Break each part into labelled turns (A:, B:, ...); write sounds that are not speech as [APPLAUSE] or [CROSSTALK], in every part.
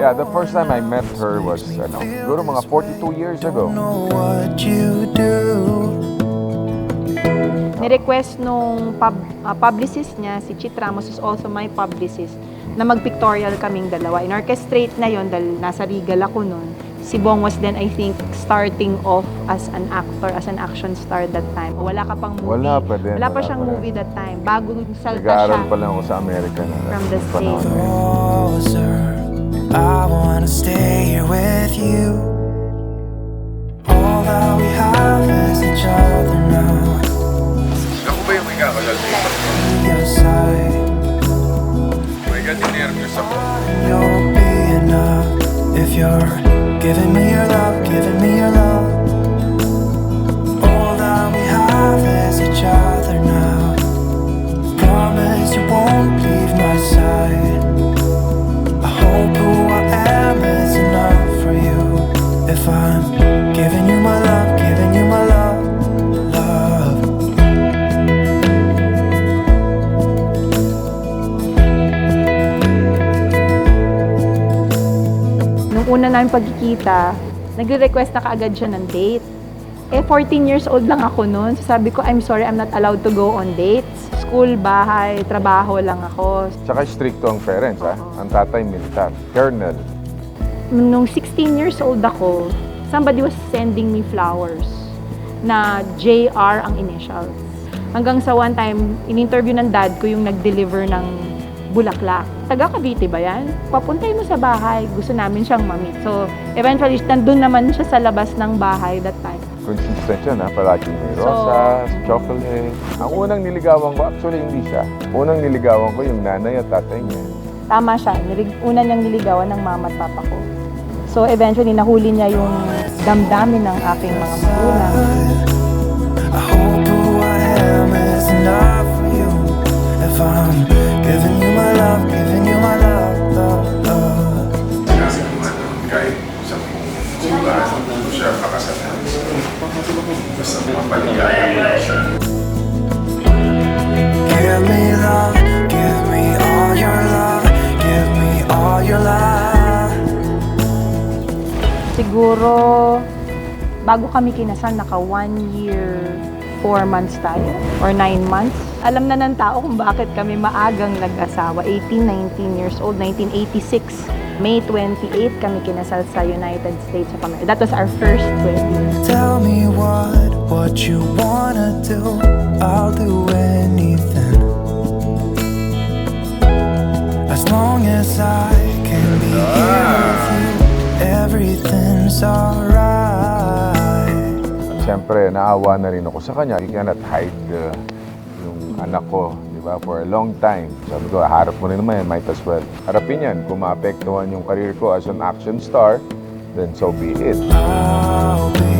A: Yeah, the first time I met her was, ano, siguro mga 42 years ago.
B: Ni-request nung pub, ah, publicist niya, si Chit Ramos is also my publicist, na mag-pictorial kaming dalawa. In-orchestrate na yon dahil nasa Regal ako nun. Si Bong was then, I think, starting off as an actor, as an action star that time. Wala ka pang movie.
A: Wala pa din,
B: Wala pa
A: wala
B: siyang movie that time. Bago salta siya.
A: Nag-aaral pa lang ako sa Amerika na.
B: From the States.
A: Na yun.
C: Closer, I wanna stay here with you. All that we have is each other now.
A: Ako ba yung may kakasal dito?
C: Your side,
A: May gatinervyos ako.
C: you'll be enough if you're giving me your love, giving me your love.
B: Una namin pagkikita, nagre-request na kaagad siya ng date. Eh, 14 years old lang ako noon. So sabi ko, I'm sorry, I'm not allowed to go on dates. School, bahay, trabaho lang ako.
A: Tsaka stricto ang parents, ha? Ang tatay, militar. Colonel.
B: Nung 16 years old ako, somebody was sending me flowers na JR ang initials. Hanggang sa one time, in-interview ng dad ko yung nag-deliver ng bulaklak. Taga Cavite ba yan? Papuntay mo sa bahay. Gusto namin siyang mamit. So, eventually, nandun naman siya sa labas ng bahay that time.
A: Consistent yun, ha? Palaging may
B: So-
A: rosas, chocolate. Ang unang niligawan ko, actually hindi siya. Unang niligawan ko yung nanay at tatay niya.
B: Tama siya. Nilig- una niyang niligawan ng mama at papa ko. So, eventually, nahuli niya yung damdamin ng aking mga magulang.
C: I hope who I am is enough for you. If I'm
B: bago kami kinasal, naka one year, four months tayo, or nine months. Alam na ng tao kung bakit kami maagang nag-asawa. 18, 19 years old, 1986. May 28 kami kinasal sa United States of America. That was our first wedding.
C: Tell me what, what you wanna do. I'll do anything. As long as I can be here with you, everything's alright.
A: Siyempre, naawa na rin ako sa kanya. You cannot hide uh, yung anak ko, di ba, for a long time. Sabi ko, harap mo rin naman yan, might as well. Harapin yan. Kung maapektuhan yung career ko as an action star, then so be it.
C: I'll be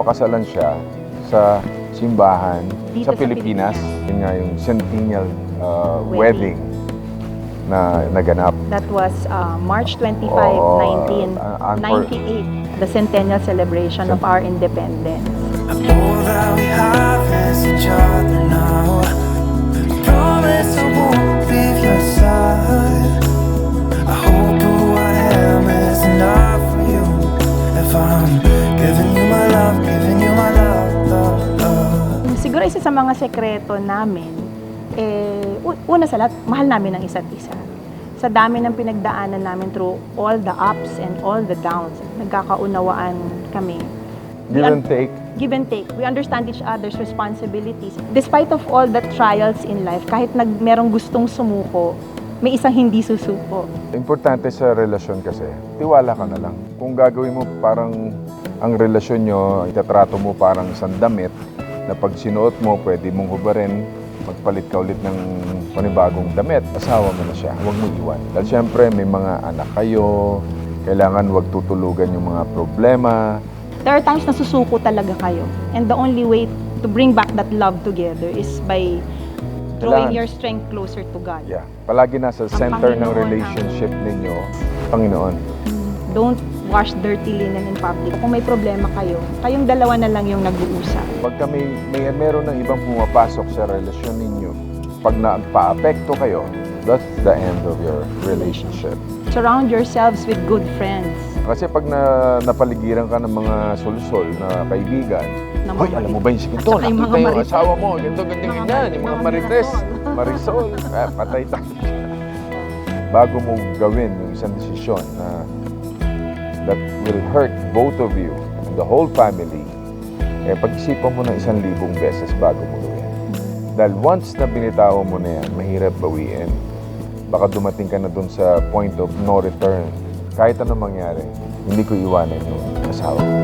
A: Gusto ko, pakasalan siya sa simbahan
B: Dito
A: sa Pilipinas. Yun nga yung centennial uh,
B: Wedding.
A: wedding. na naganap.
B: That was uh, March 25,
A: Oo, uh,
B: 1998, the centennial celebration of our independence.
C: All that we have is each other now. I promise I won't leave your side. I hope who I am is enough for you. If I'm
B: isa sa mga sekreto namin, eh, una sa lahat, mahal namin ang isa't isa. Sa dami ng pinagdaanan namin through all the ups and all the downs, nagkakaunawaan kami.
A: Give and take.
B: Give and take. We understand each other's responsibilities. Despite of all the trials in life, kahit nag merong gustong sumuko, may isang hindi susuko.
A: Importante sa relasyon kasi, tiwala ka na lang. Kung gagawin mo parang ang relasyon nyo, itatrato mo parang isang damit na pag sinuot mo, pwede mong hubarin, magpalit ka ulit ng panibagong damit, asawa mo na siya, huwag mo iwan. Dahil syempre, may mga anak kayo, kailangan huwag tutulugan yung mga problema.
B: There are times na susuko talaga kayo. And the only way to bring back that love together is by drawing
A: Kailangan-
B: your strength closer to God.
A: Yeah. Palagi nasa
B: Ang
A: center ng
B: Panginoon ang-
A: relationship ninyo Panginoon.
B: Don't wash dirty linen in public. Kung may problema kayo, kayong dalawa na lang yung nag-uusap.
A: Pagka may, may meron ng ibang pumapasok sa relasyon ninyo, pag nagpa-apekto kayo, that's the end of your relationship.
B: Surround yourselves with good friends.
A: Kasi pag na, napaligiran ka ng mga solsol na kaibigan,
B: Na
A: Hoy, alam mo ba yung si
B: yung
A: Nakita yung asawa mo, ganito, ganyan, ganyan. Yung mga marites,
B: marisol.
A: Eh, patay tayo. [LAUGHS] Bago mo gawin yung isang desisyon na that will hurt both of you the whole family, eh, pag-isipan mo ng isang libong beses bago mo gawin. Dahil once na binitawan mo na yan, mahirap bawiin. Baka dumating ka na dun sa point of no return. Kahit ano mangyari, hindi ko iwanan yung asawa ko.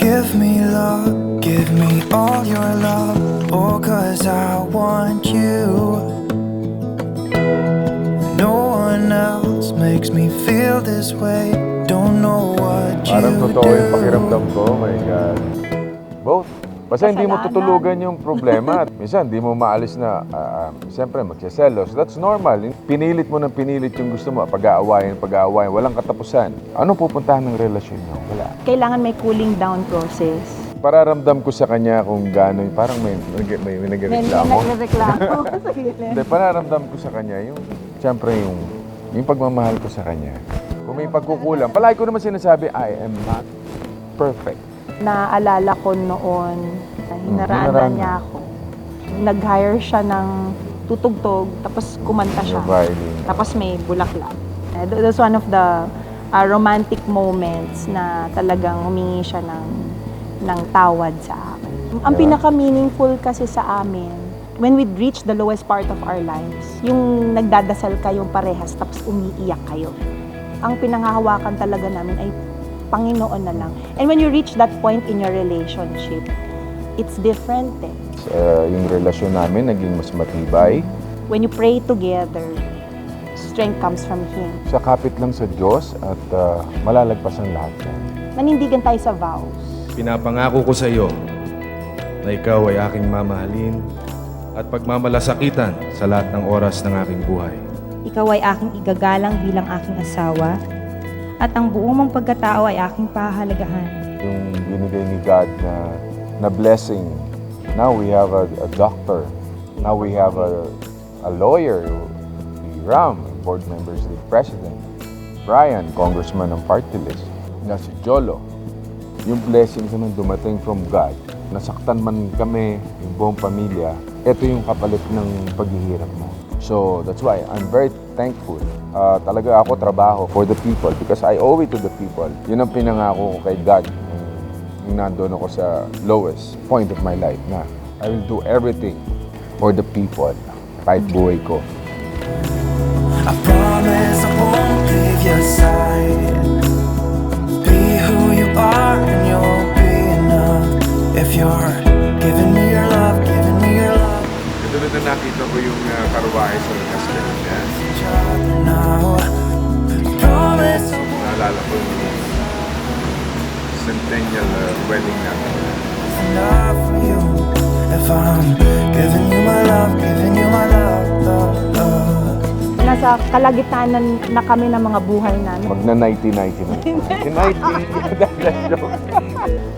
C: Give me love, give me all your love. Oh, cause I want you. No one else makes me feel this way.
A: Parang totoo yung pakiramdam ko, oh my God. Both. Basta hindi mo tutulugan yung problema. At Minsan, hindi mo maalis na, ah, ah, siyempre, magsiselos. That's normal. Pinilit mo ng pinilit yung gusto mo. Pag-aawayan, pag-aawayan. Walang katapusan. Ano pupuntahan ng relasyon nyo? Wala.
B: Kailangan may cooling down process.
A: Pararamdam ko sa kanya kung gaano, parang may, may, may, may nagreklamo.
B: nagreklamo [LAUGHS] sa gilid.
A: Hindi, pararamdam ko sa kanya yung, siyempre, yung, yung pagmamahal ko sa kanya. May pagkukulang, palagi ko naman sinasabi, I am not perfect.
B: Naalala ko noon, na hinaraan
A: hinaraan
B: niya ako. Nag-hire siya ng tutugtog, tapos kumanta siya.
A: Violin.
B: Tapos may bulaklak. Eh, that was one of the uh, romantic moments na talagang humingi siya ng, ng tawad sa akin. Ang
A: Yeah.
B: pinaka-meaningful kasi sa amin, when we reach the lowest part of our lives, yung nagdadasal kayong parehas tapos umiiyak kayo. Ang pinanghahawakan talaga namin ay Panginoon na lang. And when you reach that point in your relationship, it's different eh.
A: Uh, yung relasyon namin naging mas matibay.
B: When you pray together, strength comes from Him.
A: Sa kapit lang sa Diyos at uh, malalagpasan lahat yan.
B: Nanindigan tayo sa vows.
D: Pinapangako ko sa iyo na ikaw ay aking mamahalin at pagmamalasakitan sa lahat ng oras ng aking buhay.
E: Ikaw ay aking igagalang bilang aking asawa at ang buong mong pagkatao ay aking pahalagahan.
A: Yung binigay ni God na, na blessing. Now we have a, a doctor. Now we have a, a lawyer. Si Ram, board members league president. Brian, congressman ng party list. Na si Jolo. Yung blessings naman dumating from God. Nasaktan man kami, yung buong pamilya, ito yung kapalit ng paghihirap mo. So that's why I'm very thankful. Uh, talaga ako trabaho for the people because I owe it to the people. Yun ang pinangako ko kay God nung, nandun ako sa lowest point of my life na I will do everything for the people kahit buhay ko.
C: I promise I won't leave your side. Be who you are and you'll be enough. If you're giving
A: Katulad na nakita ko yung uh, karwahe sa.
C: Promise I won't
A: Naalala ko yung centennial uh, wedding namin.
C: for you. If I'm giving you my love, giving you my love, love, love.
B: Nasa kalagitnaan na kami ng mga buhay namin.
A: 90-90 na. 90-90. [LAUGHS] [LAUGHS] That's joke.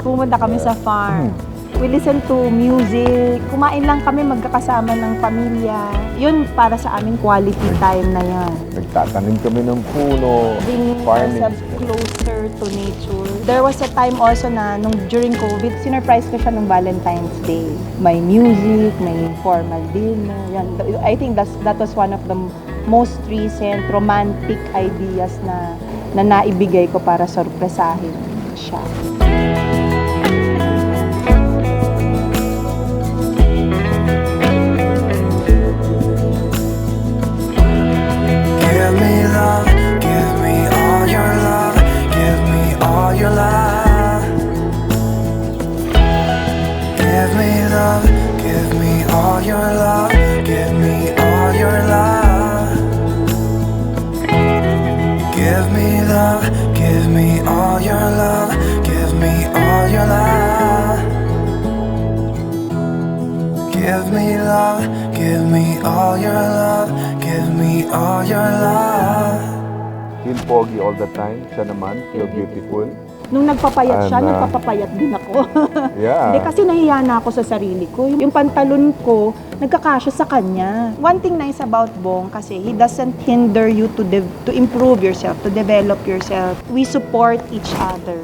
B: Pumunta kami sa farm. We listen to music. Kumain lang kami magkakasama ng pamilya. Yun para sa amin quality time na yan.
A: Nagtatanim kami ng puno,
B: Bringing
A: farming.
B: ourselves closer to nature. There was a time also na nung during COVID, sinurprise ko siya nung Valentine's Day. May music, may formal dinner. Yan. I think that's, that was one of the most recent romantic ideas na na naibigay ko para sorpresahin siya.
C: All your love, give me all your love.
A: feel pogi all the time. Siya naman, feel beautiful.
B: Nung nagpapayat siya,
A: And, ah,
B: nagpapapayat din ako. [LAUGHS]
A: Yeah.
B: Hindi kasi nahiya na ako sa sarili ko. Yung pantalon ko, nagkakasya sa kanya. One thing nice about Bong kasi he doesn't hinder you to de- to improve yourself, to develop yourself. We support each other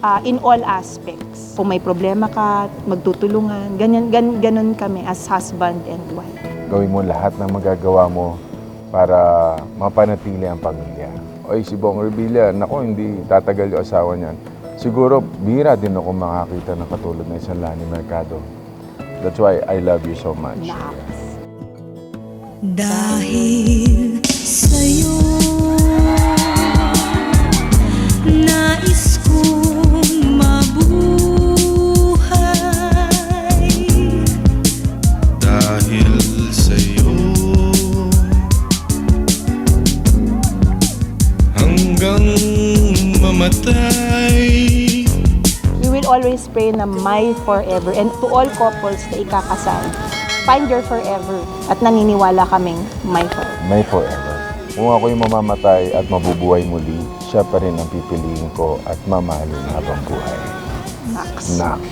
B: uh, in all aspects. Kung may problema ka, magtutulungan. Ganyan, gan, ganun kami as husband and wife.
A: Gawin mo lahat ng magagawa mo para mapanatili ang pamilya. Oy, si Bong Revilla, nako, hindi tatagal yung asawa niyan. Siguro, bira din ako makakita ng katulad ng isang Lani Mercado. That's why I love you so much.
F: Dahil sa'yo
B: my forever and to all couples na ikakasal. Find your forever at naniniwala kaming my forever.
A: May forever. Kung ako'y mamamatay at mabubuhay muli, siya pa rin ang pipiliin ko at mamahalin habang buhay.
B: Max.
A: Nak.